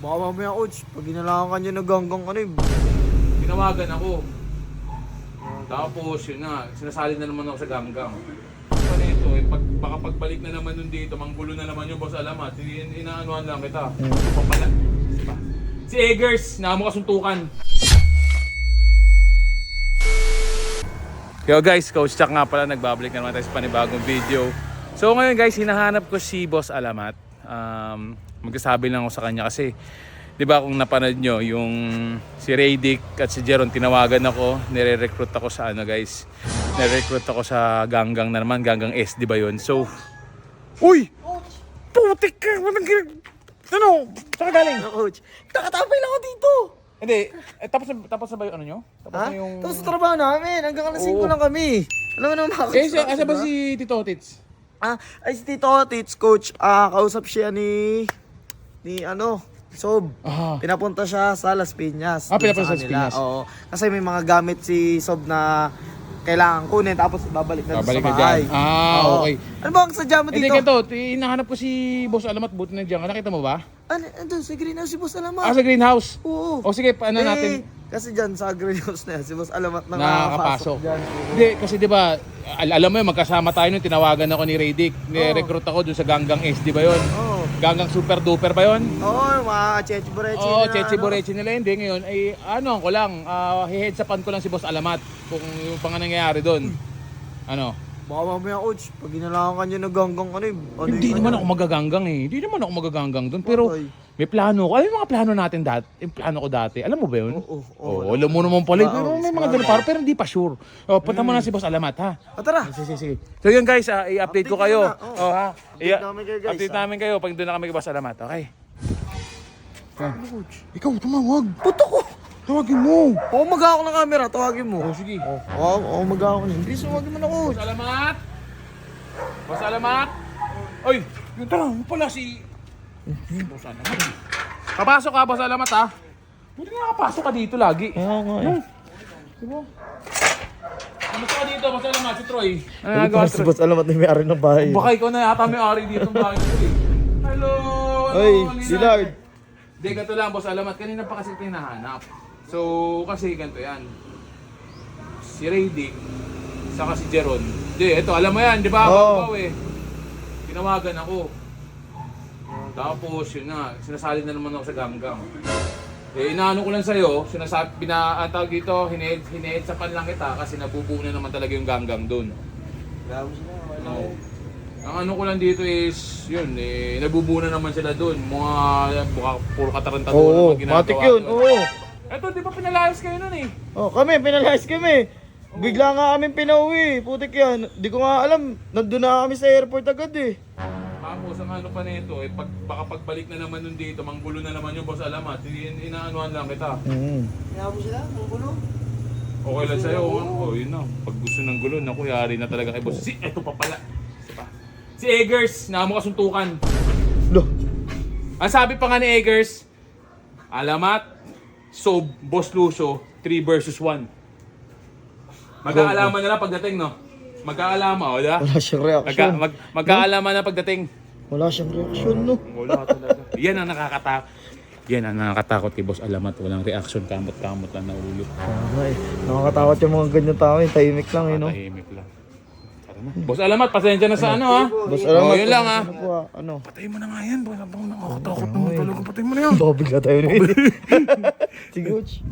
Baka mamaya, coach, pag ginalangan ka niya na ganggang ano eh. Tinawagan ako. Tapos yun na, sinasali na naman ako sa ganggang. Ano nito, eh, pag, baka pagbalik na naman nun dito, manggulo na naman yung boss alamat, in, inaanuhan lang kita. Ito pa pala. Diba? Si Eggers, na mo kasuntukan. Yo guys, Coach Chuck nga pala, nagbabalik na naman tayo sa panibagong video. So ngayon guys, hinahanap ko si Boss Alamat. Um, magsasabi lang ako sa kanya kasi, di ba kung napanood nyo, yung si Radic at si Jeron, tinawagan ako, nire-recruit ako sa ano guys, nire-recruit ako sa ganggang na naman, ganggang S, di ba yun? So, Uy! Putik ka! Ano? Saan ka galing? Ano, coach? Nakatapay lang ako dito. Hindi, eh, tapos, na- tapos na ba yung ano nyo? Tapos Ha? na yung... Tapos sa trabaho namin, hanggang alas 5 Oo. lang kami. Mo naman mga Eh, asa ba si Tito Tits? Ah, ay si Tito Tits, coach. Ah, kausap siya ni... Ni ano, Sob. Ah. Pinapunta siya sa Las Piñas. Ah, dun pinapunta sa Las kanila. Piñas. Oo. Kasi may mga gamit si Sob na kailangan kunin tapos babalik na Babalik sa bahay. dyan. Ah, Oo. okay. Ano ba ang sadya mo Hindi dito? ganito, t- hinahanap ko si Boss Alamat, buti na dyan. Nakita mo ba? Ano, andun, sa greenhouse si Boss Alamat. Ah, sa greenhouse. Oo. O sige, paano Eh, natin Kasi dyan sa greenhouse na yan, si Boss Alamat na nakakapasok? dyan. Hindi, kasi di ba, al- alam mo yun, magkasama tayo nung tinawagan ako ni Radic. Ni-recruit ako dun sa Ganggang S, di ba yun? Oo. Ganggang Super Duper ba yun? Oo, yung mga Chechi Borechi. Oo, na Chechi ano. Borechi nila hindi ngayon. Ay, ano ko lang, uh, hiheadsapan ko lang si Boss Alamat kung yung pang nangyayari doon. Ano? Baka mamaya, coach, pag ginalangan ka niya na ganggang ano eh. Ano Hindi naman ako magaganggang eh. Hindi naman ako magaganggang doon. Pero Okay. may plano ko. Ano yung mga plano natin dati? Yung plano ko dati. Alam mo ba yun? Oo, Oo, oo. alam mo naman pala. Oo, pero may mga ganun para, pero hindi pa sure. O, punta mo na si Boss Alamat ha. Ah, tara. Sige, sige, sige. So yun guys, ah, i-update ko Update kayo. ka na, oo. Oh, ha? Update namin kayo, guys, Update ah. namin kayo pag doon na kami kay Boss Alamat. Okay? Ano, coach? Ikaw, tumawag. Puto ko! Tawagin mo. Oo, mag ako ng camera, tawagin mo. Oh, sige. Oo, oo, oo, mag ako ng Bilis, tawagin mo na, coach. Boss Alamat! Boss Alamat! Oy, yun tara, yun pala si... Boss Alamat. Papasok ka, Boss Alamat ha. Buti nga nakapasok ka dito lagi. Oo nga eh. Diba? Ano ka dito, Boss Alamat, si Troy? Ano Ano nagawa, si Boss Alamat na may-ari ng bahay. Baka ikaw na yata may ari dito ng bahay ko eh. Hello! Oy, Hello, si Lard. Hindi, ganito lang, Boss Alamat. Kanina pa kasi tinahanap. So, kasi ganito yan. Si Radic, saka si Jeron. Hindi, ito, alam mo yan, di ba? Oo. Oh. eh. Tinawagan ako. Tapos, yun na, sinasali na naman ako sa ganggang. Eh, inaano ko lang sa'yo, sinasabi, pinaantawag dito, hinehead, hineheadsapan lang kita kasi nabubuo na naman talaga yung ganggang dun. Grabe sila, wala Oo. Ang ano ko lang dito is, yun, eh, nabubuo na naman sila dun. Mga, buka, puro katarantado Oo, matik yun, oo. Eto, di ba pinalayas kayo nun eh? Oh, kami, pinalayas kami. Bigla nga kami pinauwi. Putik yan. Di ko nga alam. Nandun na kami sa airport agad eh. Tapos, ang ano pa nito, eh, pag, baka pagbalik na naman nun dito, manggulo na naman yung boss alamat, in, inaanuhan lang kita. Mm. Kaya mo sila, ang gulo. Okay lang sa'yo, oh, yun na. Pag gusto ng gulo, naku, yari na talaga kay boss. Si, eto pa pala. Isa pa. Si Eggers, na mo kasuntukan. Lo. Ang sabi pa nga ni Eggers, alamat, sob, boss Lucio, 3 versus 1. Magkaalaman na lang pagdating, no? Magkaalaman, o, da? Wala siyang Magka, reaction. mag, magkaalaman na pagdating. Wala siyang reaction, no? Wala talaga. Yan ang nakakatakot. Yan ang nakakatakot kay Boss Alamat. Walang reaction, kamot-kamot lang na ulo. Tama eh. Nakakatakot yung mga ganyan tao eh. Tahimik lang eh, no? Tahimik lang. Tara na. Boss Alamat, pasensya na sa ano, ha? Boss, alam Oh, yun lang, ha? Ano po ah, Ano? Patay mo na nga yan. Baka nakakatakot naman talaga. Patay mo na yan. Baka bigla tayo na Sige, coach.